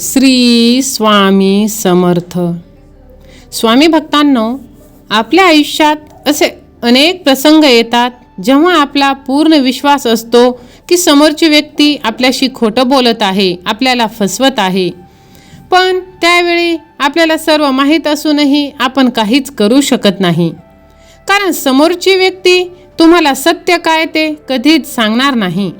श्री स्वामी समर्थ. स्वामी भक्तांनो आपल्या आयुष्यात असे अनेक प्रसंग येतात जेव्हा आपला पूर्ण विश्वास असतो की समोरची व्यक्ती आपल्याशी खोटं बोलत आहे आपल्याला फसवत आहे. पण त्यावेळी आपल्याला सर्व माहीत असूनही आपण काहीच करू शकत नाही. कारण समोरची व्यक्ती तुम्हाला सत्य काय ते कधीच सांगणार नाही.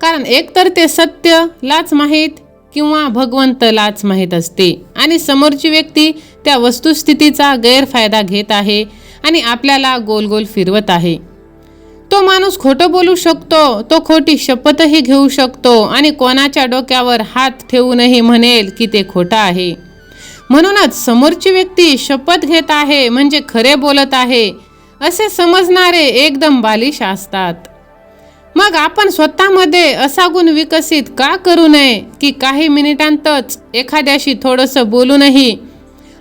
कारण एकतर ते सत्यलाच माहीत किंवा भगवंतलाच माहीत असते. आणि समोरची व्यक्ती त्या वस्तुस्थितीचा गैरफायदा घेत आहे आणि आपल्याला गोल गोल फिरवत आहे. तो माणूस खोटं बोलू शकतो तो खोटी शपथही घेऊ शकतो आणि कोणाच्या डोक्यावर हात ठेवूनही म्हणेल की ते खोटं आहे. म्हणूनच समोरची व्यक्ती शपथ घेत आहे म्हणजे खरे बोलत आहे असे समजणारे एकदम बालिश असतात. मग आपण स्वतःमध्ये असा गुण विकसित का करू नये की काही मिनिटांतच एखाद्याशी थोडंसं बोलूनही?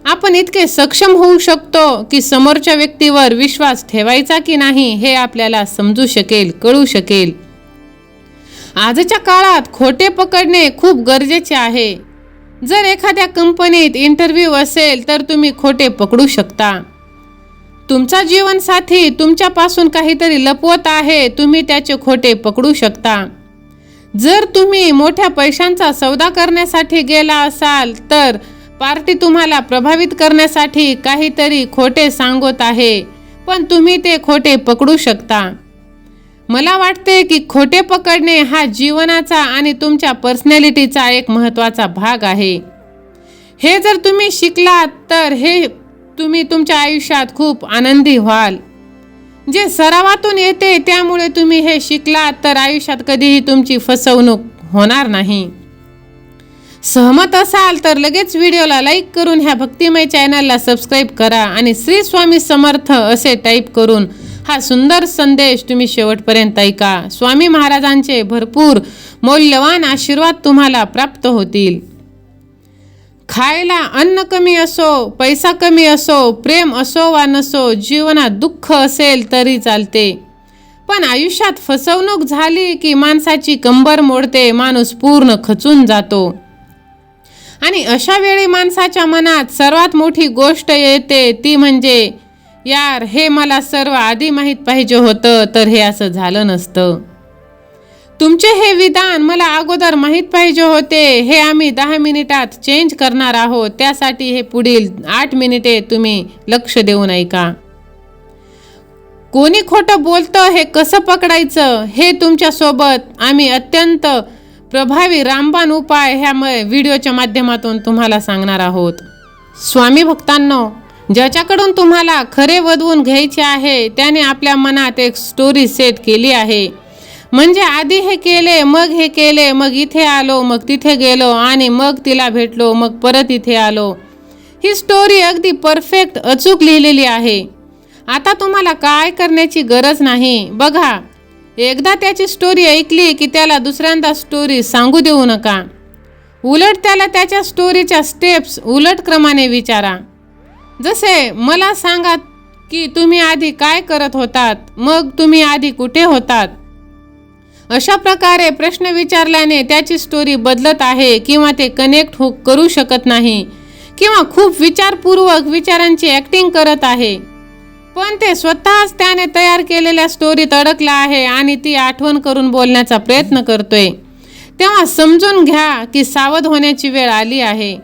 आपण इतके सक्षम होऊ शकतो की समोरच्या व्यक्तीवर विश्वास ठेवायचा की नाही हे आपल्याला समजू शकेल कळू शकेल. आजच्या काळात खोटे पकडणे खूप गरजेचे आहे. जर एखाद्या कंपनीत इंटरव्ह्यू असेल तर तुम्ही खोटे पकडू शकता. तुमचा जीवनसाथी तुमच्यापासून काहीतरी लपवत आहे तुम्ही त्याचे खोटे पकडू शकता. जर तुम्ही मोठ्या पैशांचा सौदा करण्यासाठी गेला असाल तर पार्टी तुम्हाला प्रभावित करण्यासाठी काहीतरी खोटे सांगत आहे पण तुम्ही ते खोटे पकडू शकता. मला वाटते की खोटे पकडणे हा जीवनाचा आणि तुमच्या पर्सनॅलिटीचा एक महत्त्वाचा भाग आहे. हे जर तुम्ही शिकलात तर हे तुम्ही तुमच्या आयुष्यात खूप आनंदी व्हाल. जे सरावातून येते त्यामुळे तुम्ही हे शिकलात तर आयुष्यात कधीही तुमची फसवणूक होणार नाही. सहमत असाल तर लगेच व्हिडिओला लाईक करून ह्या भक्तिमय चॅनलला सबस्क्राईब करा आणि श्री स्वामी समर्थ असे टाईप करून हा सुंदर संदेश तुम्ही शेवटपर्यंत ऐका. स्वामी महाराजांचे भरपूर मौल्यवान आशीर्वाद तुम्हाला प्राप्त होतील. खायला अन्न कमी असो पैसा कमी असो प्रेम असो वा नसो जीवनात दुःख असेल तरी चालते. पण आयुष्यात फसवणूक झाली की माणसाची कंबर मोडते माणूस पूर्ण खचून जातो. आणि अशा वेळी माणसाच्या मनात सर्वात मोठी गोष्ट येते ती म्हणजे यार हे मला सर्व आधी माहीत पाहिजे होतं तर हे असं झालं नसतं. तुमचे हे विधान मला अगोदर माहीत पाहिजे होते. हे आम्ही दहा मिनिटात चेंज करणार आहोत. त्यासाठी हे पुढील आठ मिनिटे तुम्ही लक्ष देऊन ऐका. कोणी खोटं बोलतं हे कसं पकडायचं? हे तुमच्यासोबत आम्ही अत्यंत प्रभावी रामबाण उपाय ह्या म व्हिडिओच्या माध्यमातून तुम्हाला सांगणार आहोत. स्वामी भक्तांनो ज्याच्याकडून तुम्हाला खरे वधवून घ्यायचे आहे त्याने आपल्या मनात एक स्टोरी सेट केली आहे. म्हणजे आधी हे केले मग हे केले मग इथे आलो मग तिथे गेलो आणि मग तिला भेटलो मग परत इथे आलो. ही स्टोरी अगदी परफेक्ट अचूक लिहिलेली आहे. आता तुम्हाला काय करण्याची गरज नाही. बघा एकदा त्याची स्टोरी ऐकली की त्याला दुसऱ्यांदा स्टोरी सांगू देऊ नका. उलट त्याला त्याच्या स्टोरीच्या स्टेप्स उलट क्रमाने विचारा. जसे मला सांगा की तुम्ही आधी काय करत होतात मग तुम्ही आधी कुठे होतात? अशा प्रकारे प्रश्न विचारल्याने त्याची स्टोरी बदलत आहे किंवा ते कनेक्ट हो करू शकत नाही किंवा खूप विचारपूर्वक विचारांची ॲक्टिंग करत आहे. पण ते स्वतःच त्याने तयार केलेल्या स्टोरीत अडकला आहे आणि ती आठवण करून बोलण्याचा प्रयत्न करतोय. तेव्हा समजून घ्या की सावध होण्याची वेळ आली आहे.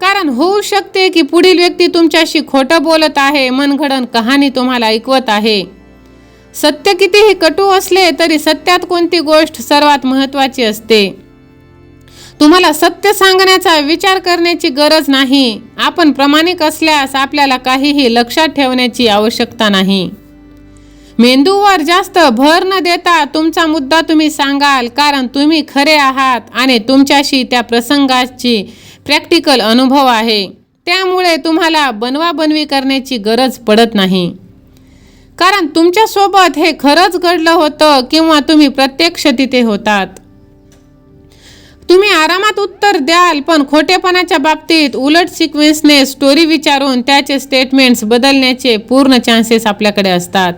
कारण होऊ शकते की पुढील व्यक्ती तुमच्याशी खोटं बोलत आहे मनघडण कहाणी तुम्हाला ऐकवत आहे. सत्य कितीही कटू असले तरी सत्यात कोणती गोष्ट सर्वात महत्त्वाची असते? तुम्हाला सत्य सांगण्याचा विचार करण्याची गरज नाही. आपण प्रामाणिक असल्यास आपल्याला काहीही लक्षात ठेवण्याची आवश्यकता नाही. मेंदूवर जास्त भर न देता तुमचा मुद्दा तुम्ही सांगाल कारण तुम्ही खरे आहात आणि तुमच्याशी त्या प्रसंगाची प्रॅक्टिकल अनुभव आहे. त्यामुळे तुम्हाला बनवाबनवी करण्याची गरज पडत नाही. कारण तुमच्यासोबत हे खरंच घडलं होतं किंवा तुम्ही प्रत्यक्ष तिथे होतात. तुम्ही आरामात उत्तर द्याल पण खोटेपणाच्या बाबतीत उलट सिक्वेन्सने स्टोरी विचारून त्याचे स्टेटमेंट्स बदलण्याचे पूर्ण चान्सेस आपल्याकडे असतात.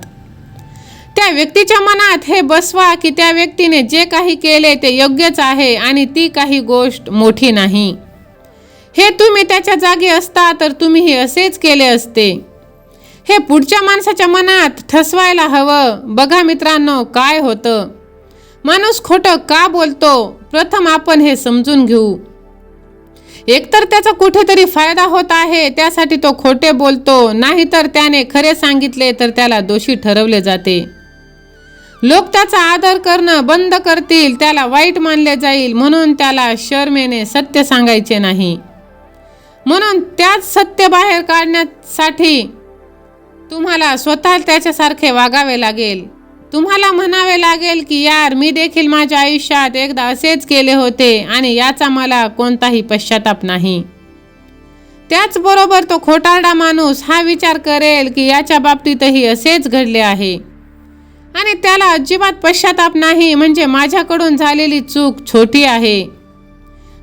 त्या व्यक्तीच्या मनात हे बसवा की त्या व्यक्तीने जे काही केले ते योग्यच आहे आणि ती काही गोष्ट मोठी नाही. हे तुम्ही त्याच्या जागी असता तर तुम्हीही असेच केले असते. हे पुढच्या माणसाच्या मनात ठसवायला हवं. बघा मित्रांनो काय होतं? माणूस खोटं का बोलतो? प्रथम आपण हे समजून घेऊ. एकतर त्याचा कुठेतरी फायदा होत आहे त्यासाठी तो खोटे बोलतो. नाहीतर त्याने खरे सांगितले तर त्याला दोषी ठरवले जाते. लोक त्याचा आदर करणं बंद करतील त्याला वाईट मानले जाईल म्हणून त्याला शर्मेने सत्य सांगायचे नाही. म्हणून त्याच सत्य बाहेर काढण्यासाठी तुम्हाला स्वतः त्याच्यासारखे वागावे लागेल. तुम्हाला म्हणावे लागेल की यार मी देखील माझ्या आयुष्यात एकदा असेच केले होते आणि याचा मला कोणताही पश्चाताप नाही. त्याचबरोबर तो खोटारडा माणूस हा विचार करेल की याच्या बाबतीतही असेच घडले आहे. आणि त्याला अजिबात पश्चाताप नाही म्हणजे माझ्याकडून झालेली चूक छोटी आहे.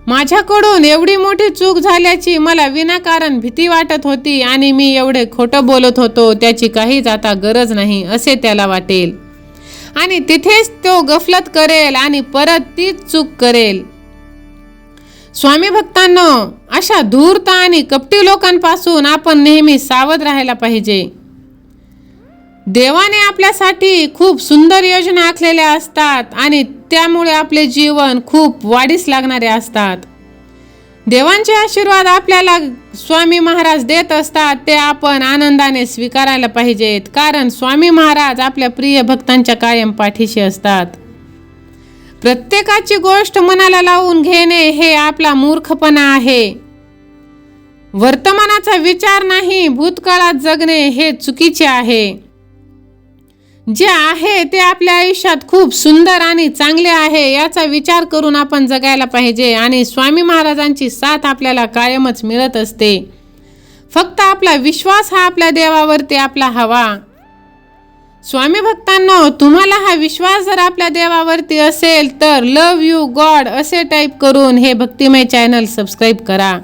माझ्याकडून एवढी मोठी चूक झाल्याची मला विनाकारण भीती वाटत होती आणि मी एवढे खोटं बोलत होतो त्याची काहीच आता गरज नाही असे त्याला वाटेल. आणि तिथेच तो गफलत करेल आणि परत तीच चूक करेल. स्वामी भक्तांनो अशा धूर्त आणि कपटी लोकांपासून आपण नेहमी सावध राहायला पाहिजे. देवाने आपल्यासाठी खूप सुंदर योजना आखलेल्या असतात आणि त्यामुळे आपले जीवन खूप वाढीस लागणारे असतात. देवांचे आशीर्वाद आपल्याला स्वामी महाराज देत असतात ते आपण आनंदाने स्वीकारायला पाहिजेत. कारण स्वामी महाराज आपल्या प्रिय भक्तांच्या कायम पाठीशी असतात. प्रत्येकाची गोष्ट मनाला लावून घेणे हे आपला मूर्खपणा आहे. वर्तमानाचा विचार नाही भूतकाळात जगणे हे चुकीचे आहे. जे आहे ते आपल्या आयुष्यात खूप सुंदर आणि चांगले आहे याचा विचार करून आपण जगायला पाहिजे आणि स्वामी महाराजांची साथ आपल्याला कायमच मिळत असते. फक्त आपला विश्वास हा आपल्या देवावरती आपला हवा. स्वामी भक्तांनो तुम्हाला हा विश्वास जर आपल्या देवावरती असेल तर लव यू गॉड असे टाईप करून हे भक्तिमय चॅनल सबस्क्राईब करा.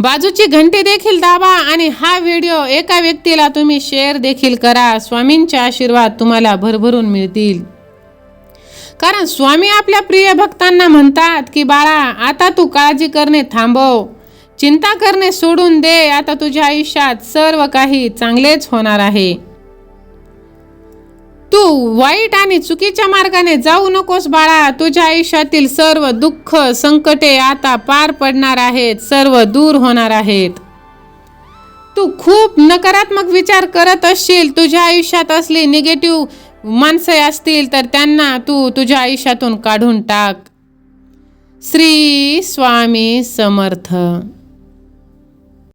बाजूची घंटी देखील दाबा आणि हा व्हिडिओ एका व्यक्तीला तुम्ही शेअर देखील करा. स्वामींचे आशीर्वाद तुम्हाला भरभरून मिळतील. कारण स्वामी आपल्या प्रिय भक्तांना म्हणतात की बाळा आता तू काळजी करणे थांबव. चिंता करणे सोडून दे. आता तुझ्या आयुष्यात सर्व काही चांगलेच होणार आहे. तू वाईट आणि चुकीच्या मार्गाने जाऊ नकोस बाळा. तुझ्या आयुष्यातील सर्व दुःख संकटे आता पार पडणार आहेत सर्व दूर होणार आहेत. तू खूप नकारात्मक विचार करत असशील तुझ्या आयुष्यात असली निगेटिव्ह माणसे असतील तर त्यांना तू तुझ्या आयुष्यातून काढून टाक. श्री स्वामी समर्थ.